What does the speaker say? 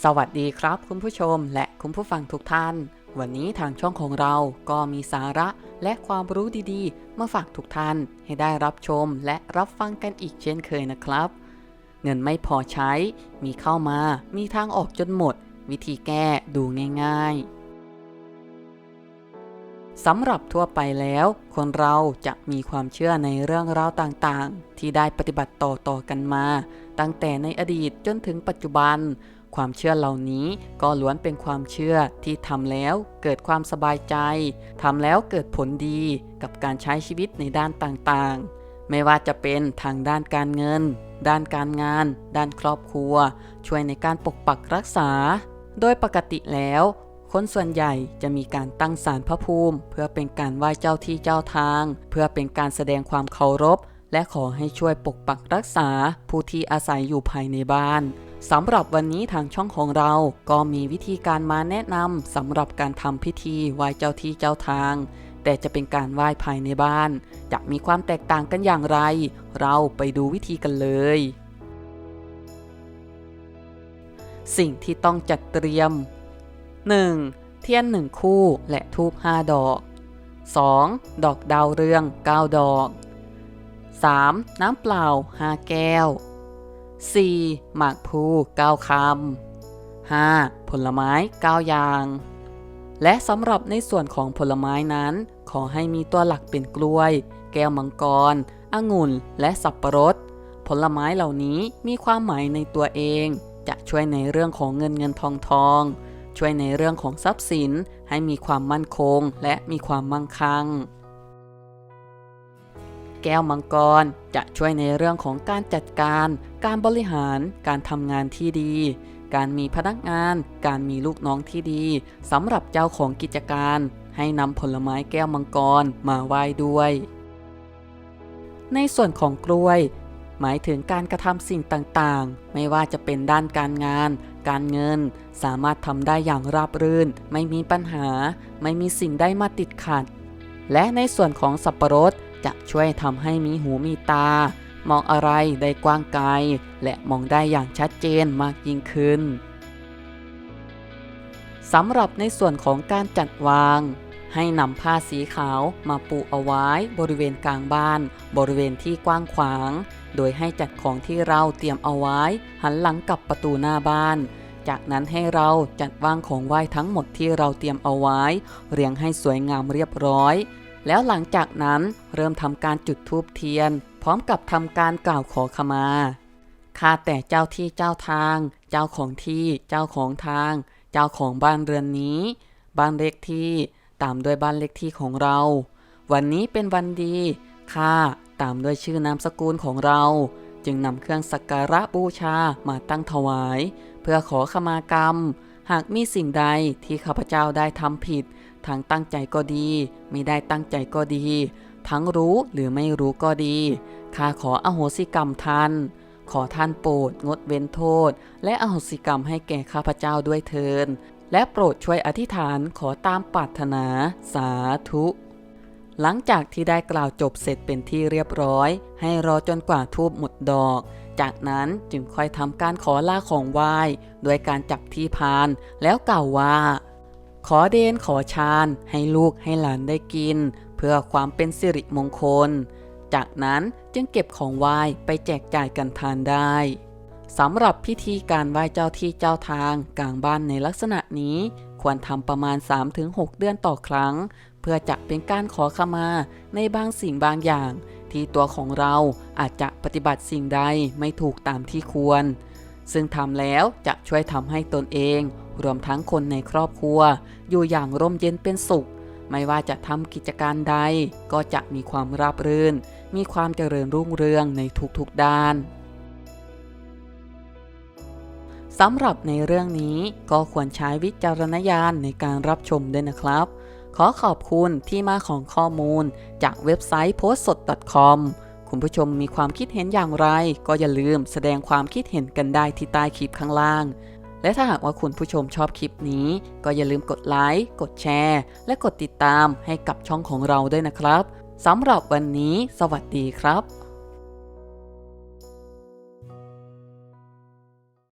สวัสดีครับคุณผู้ชมและคุณผู้ฟังทุกท่าน วันนี้ทางช่องของเราก็มีสาระและความรู้ดีๆ มาฝากทุกท่านให้ได้รับชมและรับฟังกันอีกเช่นเคยนะครับ เงินไม่พอใช้ มีเข้ามามีทางออกจนหมด วิธีแก้ดูง่ายๆสำหรับทั่วไปแล้ว คนเราจะมีความเชื่อในเรื่องราวต่างๆ ที่ได้ปฏิบัติต่อๆกันมา ตั้งแต่ในอดีตจนถึงปัจจุบัน ความเชื่อเหล่านี้ก็ล้วนเป็นความเชื่อที่ทำแล้วเกิดความสบายใจทำแล้วเกิดผลดีกับการใช้ชีวิตในด้านต่างๆ ไม่ว่าจะเป็นทางด้านการเงิน ด้านการงาน ด้านครอบครัว ช่วยในการปกปักรักษา โดยปกติแล้วคนส่วนใหญ่จะมีการตั้งศาลพระภูมิ เพื่อเป็นการไหว้เจ้าที่เจ้าทาง เพื่อเป็นการแสดงความเคารพ และขอให้ช่วยปกปักรักษาผู้ที่อาศัยอยู่ภายในบ้าน สำหรับวันนี้ทางช่องของเราก็มีวิธีการมาแนะนำสำหรับการทำพิธีไหว้เจ้าที่เจ้าทาง แต่จะเป็นการไหว้ภายในบ้าน จะมีความแตกต่างกันอย่างไร เราไปดูวิธีกันเลย สิ่งที่ต้องจัดเตรียม 1. เทียน1คู่และทูบ5ดอก 2. ดอกดาวเรือง 9 ดอก 3. น้ำเปล่า 5 แก้ว 4. หมากพลู9คำ 5. ผลไม้ 9 อย่าง และสำหรับในส่วนของผลไม้นั้น ขอให้มีตัวหลักเป็นกล้วย แก้วมังกรองุ่น และสับปะรด ผลไม้เหล่านี้มีความหมายในตัวเอง จะช่วยในเรื่องของเงินเงินทองทอง ช่วยในเรื่องของทรัพย์สิน ให้มีความมั่นคง และมีความมั่งคั่ง แก้วมังกร จะช่วยในเรื่องของการจัดการ การบริหาร การทำงานที่ดี การมีพนักงาน การมีลูกน้องที่ดีสำหรับเจ้าของกิจการ ให้นำผลไม้แก้วมังกรมาไหว้ด้วย ในส่วนของกล้วย หมายถึงการกระทำสิ่งต่างๆ ไม่ว่าจะเป็นด้านการงาน การเงิน สามารถทำได้อย่างราบรื่น ไม่มีปัญหา ไม่มีสิ่งได้มาติดขัด และในส่วนของสับปะรด จะช่วยทำให้มีหูมีตา มองอะไรได้กว้างไกล และมองได้อย่างชัดเจนมากยิ่งขึ้นสำหรับในส่วนของการจัดวาง ให้นำผ้าสีขาวมาปูเอาไว้บริเวณกลางบ้าน บริเวณที่กว้างขวาง โดยให้จัดของที่เราเตรียมเอาไว้ หันหลังกับประตูหน้าบ้าน จากนั้นให้เราจัดวางของไหว้ทั้งหมดที่เราเตรียมเอาไว้ เรียงให้สวยงามเรียบร้อย แล้วหลังจากนั้นเริ่มทำการจุดธูปเทียน พร้อมกับทำการกล่าวขอขมาข้าแต่เจ้าที่เจ้าทาง เจ้าของที่ เจ้าของทาง เจ้าของบ้านเรือนนี้ บ้านเลขที่ตามด้วยบ้านเลขที่ของเรา วันนี้เป็นวันดีข้าตามด้วยชื่อนามสกุลของเรา จึงนำเครื่องสักการะบูชามาตั้งถวาย เพื่อขอขมากรรม หากมีสิ่งใดที่ข้าพเจ้าได้ทำผิด ทั้งตั้งใจก็ดีไม่ได้ตั้งใจก็ดี ทั้งรู้หรือไม่รู้ก็ดี ข้าขออโหสิกรรมท่าน ขอท่านโปรดงดเว้นโทษ และอโหสิกรรมให้แก่ข้าพเจ้าด้วยเทิน และโปรดช่วยอธิษฐานขอตามปรารถนา สาธุหลังจากที่ได้กล่าวจบเสร็จเป็นที่เรียบร้อย ให้รอจนกว่าทูบหมดดอก จากนั้นจึงค่อยทำการขอลาของไหว้โดยการจับที่พาน แล้วกล่าวว่า ขอเดนขอชานให้ลูกให้หลานได้กิน เพื่อความเป็นสิริมงคล จากนั้นจึงเก็บของไหว้ไปแจกจ่ายกันทานได้สำหรับพิธีการไหว้เจ้าที่เจ้าทางกลางบ้านในลักษณะนี้ ควรทำประมาณ 3-6 เดือนต่อครั้ง เพื่อจะเป็นการขอขมาในบางสิ่งบางอย่าง ที่ตัวของเราอาจจะปฏิบัติสิ่งใดไม่ถูกตามที่ควร ซึ่งทำแล้วจะช่วยทำให้ตนเอง รวมทั้งคนในครอบครัว อยู่อย่างร่มเย็นเป็นสุข ไม่ว่าจะทำกิจการใด ก็จะมีความราบรื่น มีความเจริญรุ่งเรืองในทุกๆด้านสำหรับในเรื่องนี้ก็ควรใช้วิจารณญาณในการรับชมด้วยนะครับ ขอขอบคุณที่มาของข้อมูล จากเว็บไซต์ p o s t s o d c o m คุณผู้ชมมีความคิดเห็นอย่างไร ก็อย่าลืมแสดงความคิดเห็นกันได้ที่ใต้คลิปข้างล่าง และถ้าหากว่าคุณผู้ชมชอบคลิปนี้ ก็อย่าลืมกดไลค์ กดแชร์ และกดติดตามให้กับช่องของเราด้วยนะครับสำหรับวันนี้ สวัสดีครับ